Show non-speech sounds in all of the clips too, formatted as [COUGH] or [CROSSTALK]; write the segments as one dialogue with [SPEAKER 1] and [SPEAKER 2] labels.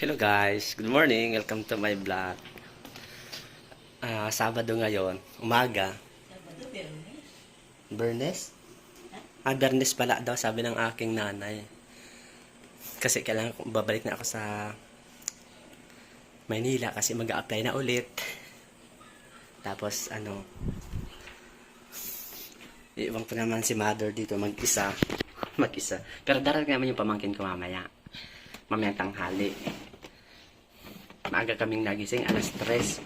[SPEAKER 1] Hello guys, good morning. Welcome to my vlog. Ah, Sabado ngayon, umaga. Bernes? Ah, Bernes pala daw, sabi ng aking nanay. Kasi kailangan babalik na ako sa Maynila kasi mag apply na ulit. Tapos, ano, iwan ko naman si mother dito mag-isa. mag-isa. Pero darating naman yung pamangkin ko mamaya. Mamayang tanghali. Maaga kaming nagising, alas 3.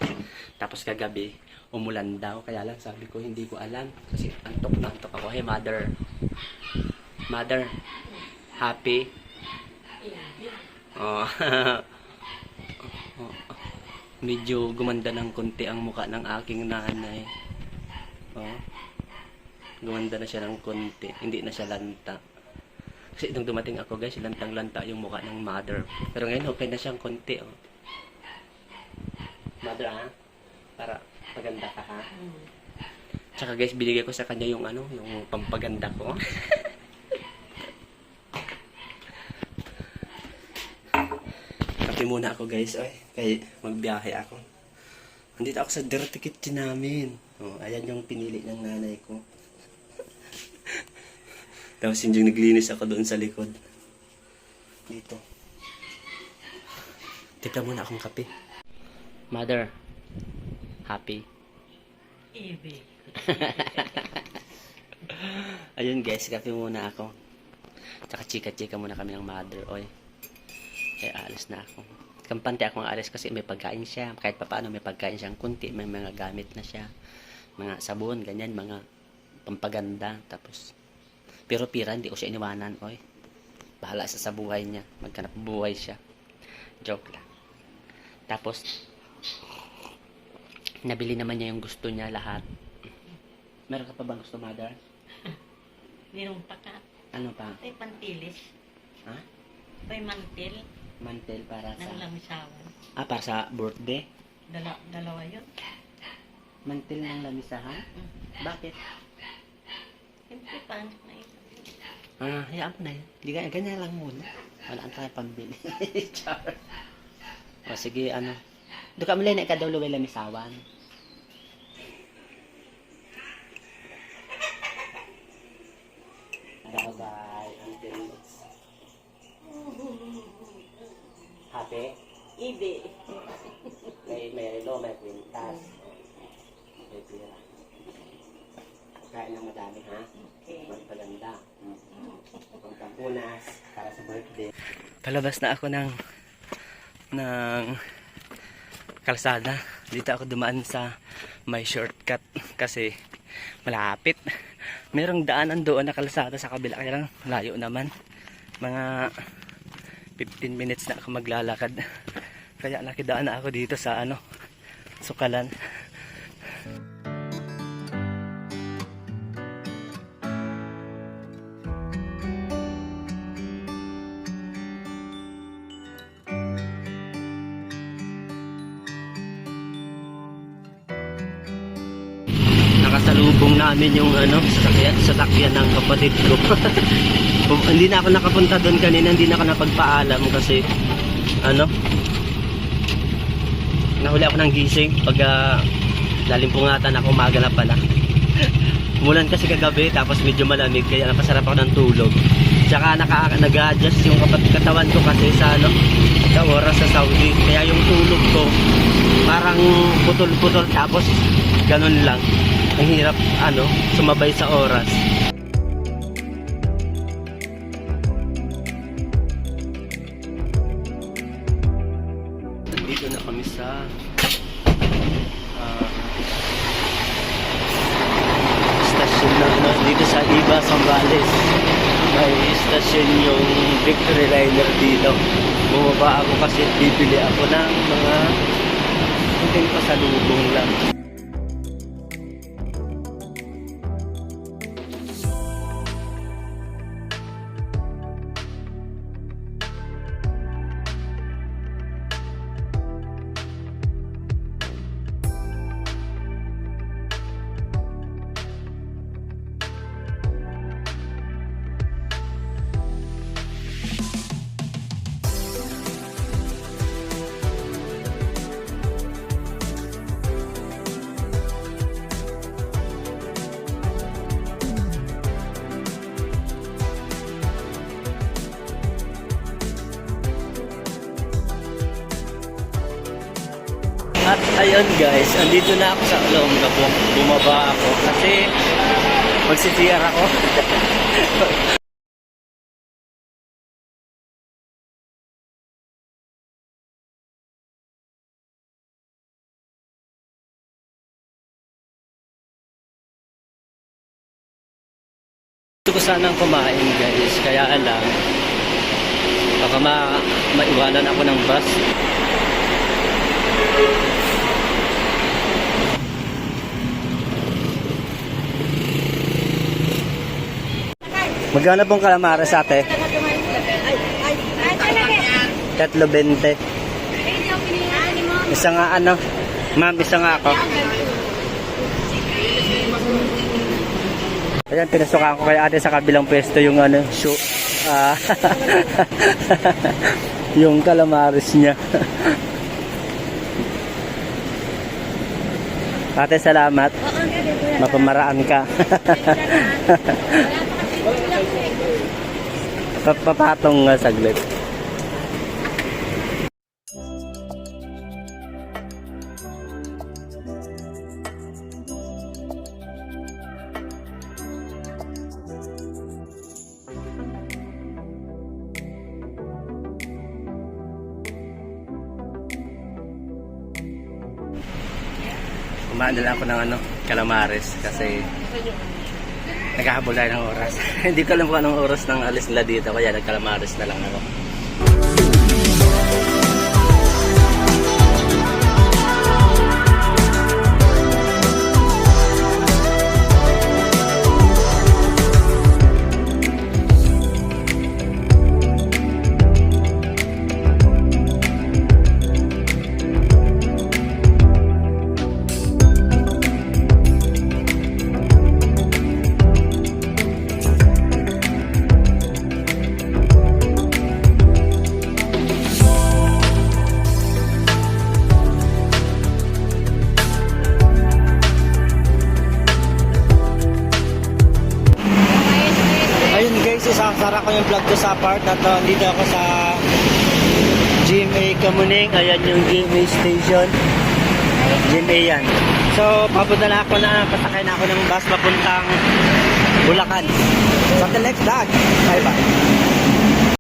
[SPEAKER 1] Tapos kagabi, umulan daw. Kaya lang sabi ko, hindi ko alam. Kasi antok na antok ako. Hey, mother. Mother. Happy? Oh. [LAUGHS] Medyo gumanda ng konti ang muka ng aking nanay. Oh. Gumanda na siya ng konti. Hindi na siya lanta. Kasi nung dumating ako guys, lantang-lanta yung mukha ng mother. Pero ngayon okay na siyang konti. Oh. Mother ha? Para paganda ka ha? Tsaka guys, binigay ko sa kanya yung ano, yung pampaganda ko. [LAUGHS] Kape muna ako guys, oy. Kaya magbiyahe ako. Nandito ako sa dirty kitchen namin. Oh, ayan yung pinili ng nanay ko. Tapos yung naglinis ako doon sa likod. Dito. Tipla muna akong kape. Mother, happy.
[SPEAKER 2] Ibi. [LAUGHS]
[SPEAKER 1] Ayun guys, kape muna ako. Tsaka chika-chika muna kami ng mother. Oy, eh alis na ako. Kampante akong alis kasi may pagkain siya. Kahit pa paano may pagkain siyang kunti. May mga gamit na siya. Mga sabon, ganyan, mga pampaganda. Tapos, pero pira, hindi ko siya iniwanan. Oy, bahala sa sa buhay niya. Magkanap buhay siya. Joke lang. Tapos, nabili naman niya yung gusto niya lahat. Meron ka pa bang gusto, mother?
[SPEAKER 2] Mayroon pa ka.
[SPEAKER 1] Ano pa?
[SPEAKER 2] May pantilis.
[SPEAKER 1] Ha?
[SPEAKER 2] May mantil
[SPEAKER 1] Mantel para sa...
[SPEAKER 2] ng lamisawan.
[SPEAKER 1] Ah, para sa birthday?
[SPEAKER 2] Dala, dalawa yun.
[SPEAKER 1] Mantel ng lamisahan? Bakit?
[SPEAKER 2] Siyempre, paano na?
[SPEAKER 1] Ah, hayaan mo na yun. Hindi ganyan, lang muna. Wala ang tayo pambili. [LAUGHS] Char. O, sige, ano. Doon ka muli na ikadaw luway lamisawan. Bye-bye. Until next. Happy?
[SPEAKER 2] Ibi.
[SPEAKER 1] May, may relo, may kwintas. May pira. Kain ng madami, ha?
[SPEAKER 2] Okay.
[SPEAKER 1] Magpaganda. Pagkapunas para sa birthday. Palabas na ako ng ng kalsada. Dito ako dumaan sa may shortcut kasi malapit. Merong daanan doon na kalsada sa kabila kaya lang layo naman. Mga 15 minutes na ako maglalakad. Kaya nakidaan na ako dito sa ano, Sukalan. Nakasalubong namin yung ano, sasakyan, sasakyan ng kapatid ko. [LAUGHS] Hindi na ako nakapunta doon kanina, hindi na ako napagpaalam kasi ano, nahuli ako ng gising pag uh, lalimpungatan ako umaga na pala. [LAUGHS] Umulan kasi kagabi tapos medyo malamig kaya napasarap ako ng tulog. Tsaka naka, nag-adjust yung katawan ko kasi sa ano, sa oras sa Saudi. Kaya yung tulog ko parang putol-putol tapos ganun lang. Ang hirap ano, sumabay sa oras. Dito na kami sa ah, stasyon na ano, dito sa Iba, Zambales. May stasyon yung Victory Liner dito. Bumaba ako kasi bibili ako ng mga kunting pasalubong lang. Ayun guys, andito na ako sa Olonga. Bum- Bumaba ako kasi magsisiyar ako. [LAUGHS] Gusto ko sanang kumain guys, kaya alam, baka ma maiwanan ako ng bus. Magkano pong kalamares ate? Tatlo bente. Isa nga ano? Ma'am, isa nga ako. Ayan, pinasukan ko kay ate sa kabilang pwesto yung ano, shoe. Ah, [LAUGHS] yung kalamares niya. ate, salamat. Mapamaraan ka. Papapatong nga saglit. Kumain na lang ako ng ano, calamares kasi naghahabol tayo ng oras. [LAUGHS] Hindi ko alam kung anong oras ng alis nila dito kaya nagkalamares na lang ako. Ko yung vlog ko sa part na to. Dito ako sa GMA Kamuning. Ayan yung GMA station. GMA yan. So, papunta na ako na, pasakay na ako ng bus papuntang Bulacan. Sa the next vlog. Bye bye.